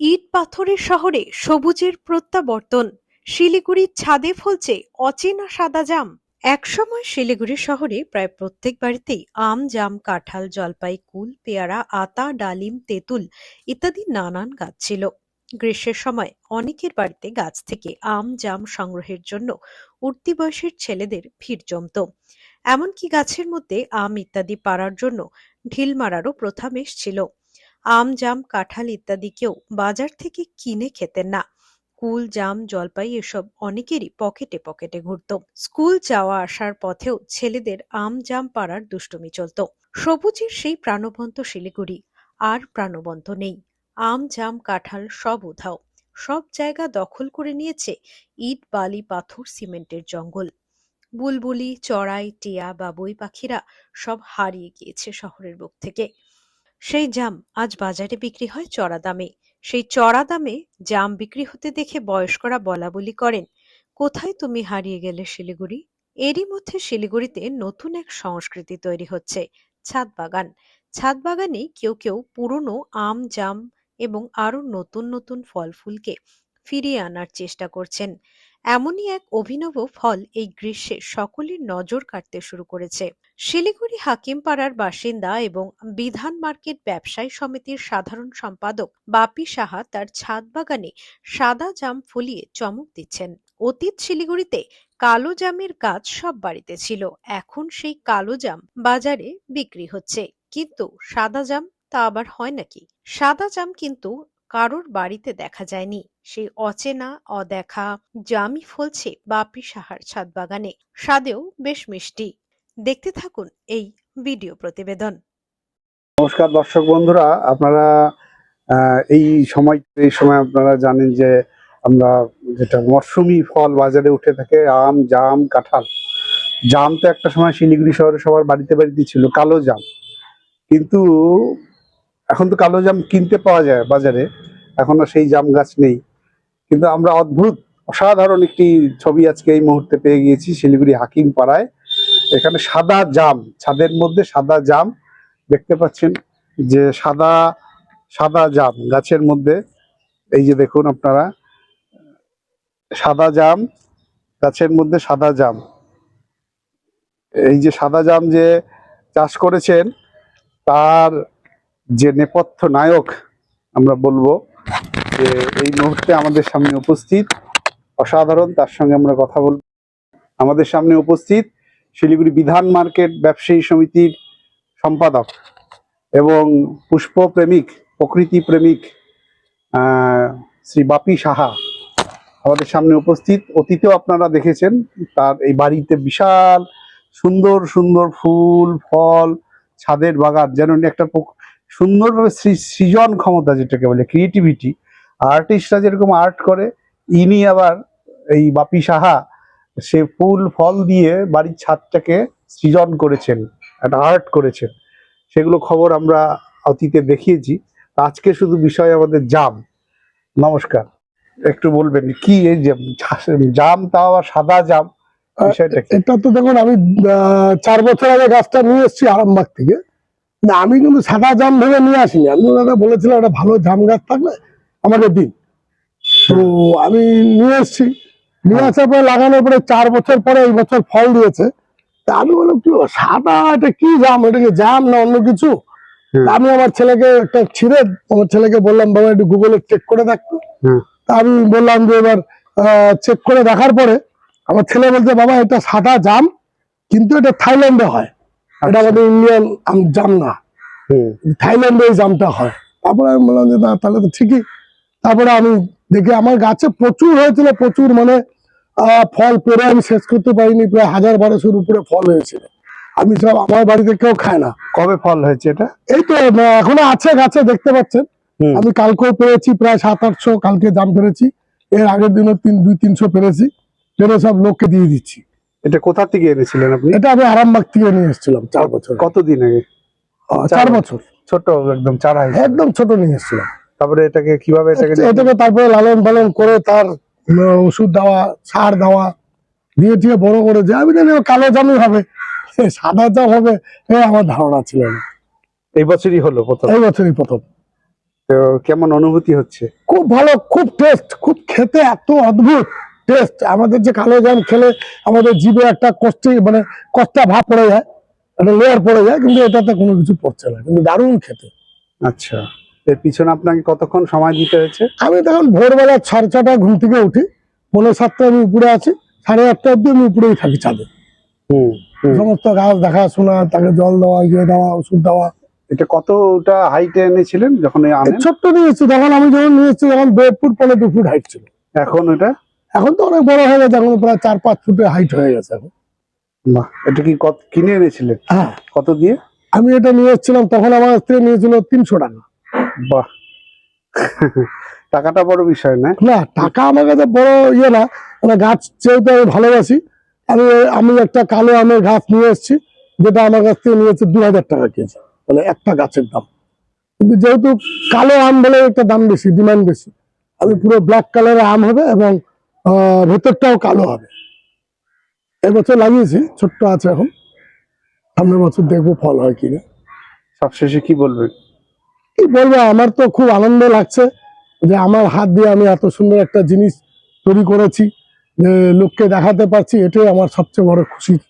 ইট পাথরের শহরে সবুজের প্রত্যাবর্তন। শিলিগুড়ির ছাদে ফলছে অচেনা সাদা জাম। একসময় শিলিগুড়ি শহরে প্রায় প্রত্যেক বাড়িতেই আম, জাম, কাঁঠাল, জলপাই, কুল, পেয়ারা, আতা, ডালিম, তেঁতুল ইত্যাদি নানান গাছ ছিল। গ্রীষ্মের সময় অনেকের বাড়িতে গাছ থেকে আম, জাম সংগ্রহের জন্য উঠতি বয়সের ছেলেদের ভিড় জমত। এমনকি গাছের মধ্যে আম ইত্যাদি পাড়ার জন্য ঢিল মারারও প্রথা বেশ ছিল। আম জাম কাঁঠাল ইত্যাদি কেউ বাজার থেকে কিনে খেতেন না। কুল, জাম, জলপাই এসব অনেকেরই পকেটে পকেটে ঘুরত। স্কুল যাওয়া আসার পথেও ছেলেদের আম জাম পাড়ার দুষ্টুমি চলত। সবুজের সেই প্রাণবন্ত শিলিগুড়ি আর প্রাণবন্ত নেই। আম জাম কাঁঠাল সব উধাও। সব জায়গা দখল করে নিয়েছে ইট, বালি, পাথর, সিমেন্টের জঙ্গল। বুলবুলি, চড়াই, টিয়া, বাবুই পাখিরা সব হারিয়ে গিয়েছে শহরের বুক থেকে। সেই জাম আজ বাজারে বিক্রি হয় চড়া দামে। সেই চড়া দামে জাম বিক্রি হতে দেখে বয়স্করা বলা বলি করেন, কোথায় তুমি হারিয়ে গেলে শিলিগুড়ি? এরই মধ্যে শিলিগুড়িতে নতুন এক সংস্কৃতি তৈরি হচ্ছে, ছাদ বাগান। ছাদ বাগানে কেউ কেউ পুরনো আম, জাম এবং আরও নতুন নতুন ফল ফুলকে ফিরিয়ে আনার চেষ্টা করছেন। এমনই এক অভিনব ফল এই গ্রীষ্মে সকলের নজর কাটতে শুরু করেছে। শিলিগুড়ি হাকিমপাড়ার বাসিন্দা এবং বিধান মার্কেট ব্যবসায়ী সমিতির সাধারণ সম্পাদক বাপি সাহা তার ছাদ বাগানে সাদা জাম ফুলিয়ে চমক দিচ্ছেন। অতীত শিলিগুড়িতে কালো জামের গাছ সব বাড়িতে ছিল। এখন সেই কালো জাম বাজারে বিক্রি হচ্ছে। কিন্তু সাদা জাম তা আবার হয় নাকি? সাদা জাম কিন্তু কারোর বাড়িতে দেখা যায়নি। সেই অচেনা, অদেখা জামই ফলছে বাপি সাহার ছাদ বাগানে। স্বাদেও বেশ মিষ্টি। দেখতে থাকুন এই ভিডিও প্রতিবেদন। নমস্কার দর্শক বন্ধুরা, আপনারা এই সময় এই সময় আপনারা জানেন যে আমরা যেটা মরশুমি ফল বাজারে উঠে থাকে, আম, জাম, কাঁঠাল। জাম তো একটা সময় শিলিগুড়ি শহরে সবার বাড়িতে বাড়িতে ছিল, কালো জাম। কিন্তু এখন তো কালো জাম কিনতে পাওয়া যায় বাজারে, এখন আর সেই জাম গাছ নেই। কিন্তু আমরা অদ্ভুত, অসাধারণ একটি ছবি আজকে এই মুহূর্তে পেয়ে গিয়েছি শিলিগুড়ি হাকিম পাড়ায় এখানে সাদা জাম, ছাদের মধ্যে সাদা জাম দেখতে পাচ্ছেন যে সাদা সাদা জাম গাছের মধ্যে। এই যে দেখুন আপনারা, সাদা জাম, গাছের মধ্যে সাদা জাম। এই যে সাদা জাম যে চাষ করেছেন, তার যে নেপথ্য নায়ক আমরা বলব যে এই মুহূর্তে আমাদের সামনে উপস্থিত অসাধারণ, তার সঙ্গে আমরা কথা বলব। আমাদের সামনে উপস্থিত শিলিগুড়ি বিধান মার্কেট ব্যবসায়ী সমিতির সম্পাদক এবং পুষ্প প্রেমিক প্রকৃতি প্রেমিক শ্রী বাপি সাহা আমাদের সামনে উপস্থিত। অতীতেও আপনারা দেখেছেন তার এই বাড়িতে বিশাল সুন্দর সুন্দর ফুল, ফল, ছাদের বাগান যেন একটা সুন্দরভাবে সৃজন ক্ষমতা যেটাকে বলে ক্রিয়েটিভিটি আর্টিস্টরা যেরকম আর্ট করে, ইনি আবার এই বাপি সাহা, সে ফুল ফল দিয়ে বাড়ির ছাদটাকে সৃজন করেছেন একটা আর্ট করেছেন। সেগুলো খবর আমরা অতীতে দেখিয়েছি। আজকে শুধু বিষয় আমাদের জাম। নমস্কার। একটু বলবেন, কি এই যে জাম তাও আবার সাদা জাম? এটা তো দেখুন, আমি চার বছর আগে গাছটা নিয়ে এসেছি আরামবাগ থেকে। না আমি কিন্তু সাদা জাম ভেবে নিয়ে আসিনি। আমি ওনারা বলেছিলাম একটা ভালো জাম গাছ থাকলে আমাকে দিন। তো আমি নিয়ে এসেছি। নিয়ে আসার পরে লাগানোর পরে চার বছর পরে এই বছর ফল দিয়েছে। তা আমি বললাম কি সাদা? এটা কি জাম? এটা কি জাম না অন্য কিছু? আমি আমার ছেলেকে একটা ছিঁড়ে আমার ছেলেকে বললাম বাবা একটু গুগলে চেক করে দেখতো তা। আমি বললাম যে এবার চেক করে দেখার পরে আমার ছেলে বলছে বাবা এটা সাদা জাম কিন্তু এটা থাইল্যান্ডে হয়। এটা আমাদের ইন্ডিয়ান জাম না। থাইল্যান্ডে এই জামটা হয়। তারপরে আমি বললাম যে না তাহলে তো ঠিকই। তারপরে আমি দেখি আমার গাছে প্রচুর হয়েছিল প্রচুর মানে ফল পেরে আমি শেষ করতে পারিনি প্রায় হাজার বারোশোর উপরে ফল হয়েছিল। আমি সব আমার বাড়িতে কেউ খায় না। কবে ফল হয়েছে এটা? এই তো এখনও আছে গাছে দেখতে পাচ্ছেন। আমি কালকেও পেরেছি প্রায় সাত আটশো কালকে জাম পেরেছি। এর আগের দিনও তিন দুই তিনশো পেরেছি। পেরে সব লোককে দিয়ে দিচ্ছি। এটা কোথা থেকে এনেছিলেন আপনি? এটা আমি আরামবাগ থেকে নিয়ে এসেছিলাম চার বছর কতদিন আগে? চার বছর। ছোট একদম চারা একদম ছোট নিয়ে এসেছিলাম। তারপরে এটাকে কীভাবে এটাকে এটাকে তারপরে লালন পালন করে তার ওষুধ দেওয়া সার দেওয়া দিয়ে দিয়ে বড় করে যে আমি জানি কালো জামই হবে সাদা জাম হবে এ আমার ধারণা ছিল না। এই বছরই হলো প্রথম। এই বছরই প্রথম। তো কেমন অনুভূতি হচ্ছে? খুব ভালো খুব টেস্ট খুব খেতে এত অদ্ভুত। টেস্ট আমাদের যে কালো জাম খেলে আমাদের জিভে একটা কষ্টি মানে কষ্টা ভাব পড়ে যায় একটা লেয়ার পড়ে যায় কিন্তু এটাতে কোনো কিছু পড়ছে না কিন্তু দারুণ খেতে। আচ্ছা এর পিছনে আপনাকে কতক্ষণ সময় দিতে হয়েছে? আমি তখন ভোরবেলা সাড়ে ছটায় ঘুম থেকে উঠি পনেরো সাতটা আমি উপরে আছি সাড়ে আটটা অব্দি আমি উপরেই থাকি চাঁদে। সমস্ত গাছ দেখাশোনা তাকে জল দেওয়া ইয়ে দেওয়া ওষুধ দেওয়া। এটা কতটা হাইটে এনেছিলেন যখন ছোট্ট নিয়ে এসেছি তখন আমি যখন নিয়ে এসেছি তখন দেড় ফুট পনেরো দু ফুট হাইট ছিল। এখন এটা এখন তো অনেক বড় হয়ে গেছে এখন প্রায় চার পাঁচ ফুটে হাইট হয়ে গেছে এখন। বাহ এটা কি কত কিনে এনেছিলেন হ্যাঁ। কত দিয়ে? আমি এটা নিয়ে এসেছিলাম তখন আমার থেকে নিয়েছিল তিনশো টাকা। বাহ। টাকাটা বড় বিষয় না? না টাকা আমার কাছে বড় ইয়ে না মানে গাছ যেহেতু আমি ভালোবাসি আমি আমি একটা কালো আমের গাছ নিয়ে এসেছি যেটা আমার কাছ থেকে নিয়েছে দু হাজার টাকা কেজি মানে একটা গাছের দাম। কিন্তু যেহেতু কালো আম বলে একটা দাম বেশি ডিমান্ড বেশি আমি পুরো ব্ল্যাক কালারের আম হবে এবং ভেতরটাও কালো হবে। এবছর লাগিয়েছি ছোট্ট আছে এখন। সামনের বছর দেখব ফল হয় কিনা। সবশেষে কি বলবে? কি বলব আমার তো খুব আনন্দ লাগছে যে আমার হাত দিয়ে আমি এত সুন্দর একটা জিনিস তৈরি করেছি যে লোককে দেখাতে পারছি এটাই আমার সবচেয়ে বড় খুশির